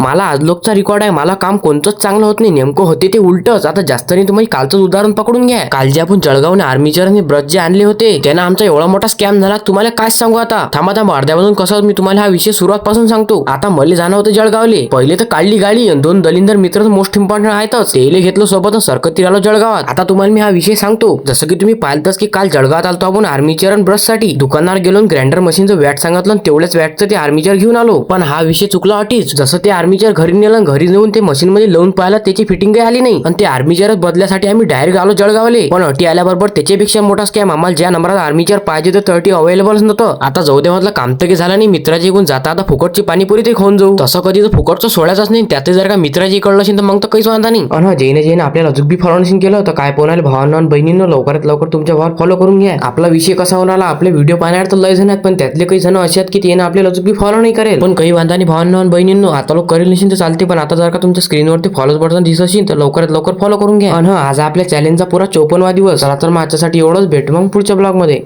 मला आजलोकचा record record आहे. मला काम कोणतंच चांगलं होत नाही. नेमकं होते ते उलटच. आता जास्त नाही तुम्ही कालचं उदाहरण पकडून घ्या. काल जे आपण जळगावने आर्मीचर आणि ब्रश जे आणले होते त्यानं आमचा एवढा मोठा स्कॅम झाला तुम्हाला काय सांगू आता? थांबा थांबा. अर्ध्यापासून कसं मी तुम्हाला हा विषय सुरुवात पासून सांगतो. आता मला जाणं होतं जळगावले. पहिले तर काढली गाडी दोन दलिंदर मित्र मोस्ट इम्पॉर्टंट आहेतच. तेले घेतलं सोबत सरकत आलो जळगावात. आता तुम्हाला मी हा विषय सांगतो. जसं की तुम्ही पाहिलतच की काल जळगावात आलतो आपण आर्मीचर आणि ब्रशसाठी दुकानावर गेलो ग्रँडर मशीनचं वॅट सांगितलं तेवढ्याच वॅटचं ते आर्मीचर घेऊन आलो. पण हा विषय चुकला अटीच. जसं ते आर्मी आर्मीचर घरी नेलं घरी नेऊन ते मशीन मध्ये लावून पाहिलं त्याची फिटिंग काही आली नाही. आणि ते आर्मीचरच बदल्यासाठी आम्ही डायरेक्ट आलो जळगावले. पण अटी आल्याबरोबर त्याच्यापेक्षा मोठा स्कॅम आम्हाला ज्या नंबरात आर्मीचर पाहिजे तर अटी अवेलेबल नव्हतं. आता जाऊ दे म्हटलं काम तर काही झालं नाही. मित्राची इकडून जाता आता फुकटची पाणीपुरी ते खाऊन जाऊ. तसं कधी तर फुकटचं सोडायचंच नाही. त्यात जर का मित्राची कळलं असेल तर मग तर काहीच वांधा नाही. आणि जैन जैन आपल्याला अजून बी फॉलो नसेल केलं तर काय पोनाले भावांना बहिणींना लवकरात लवकर तुमच्या भावात फॉलो करून घ्या. आपला विषय कसा होणार आपले व्हिडिओ पाहणार तर लय जण आहेत पण त्यातले काही जण असे आहेत की ते आपल्याला अजून बी फॉलो नाही करेल. पण काही वांधा नाही भावांना बहिणींनो. आता लोक करेल तर चालते पण आता जर का तुमच्या स्क्रीनवरती फॉलो बटन दिसत असेल तर लवकरात लवकर फॉलो करून घ्या. आणि आज आपल्या चॅलेंजचा पुरा चोपनवा दिवस. चला तर मग एवढंच भेट मग पुढच्या ब्लॉगमध्ये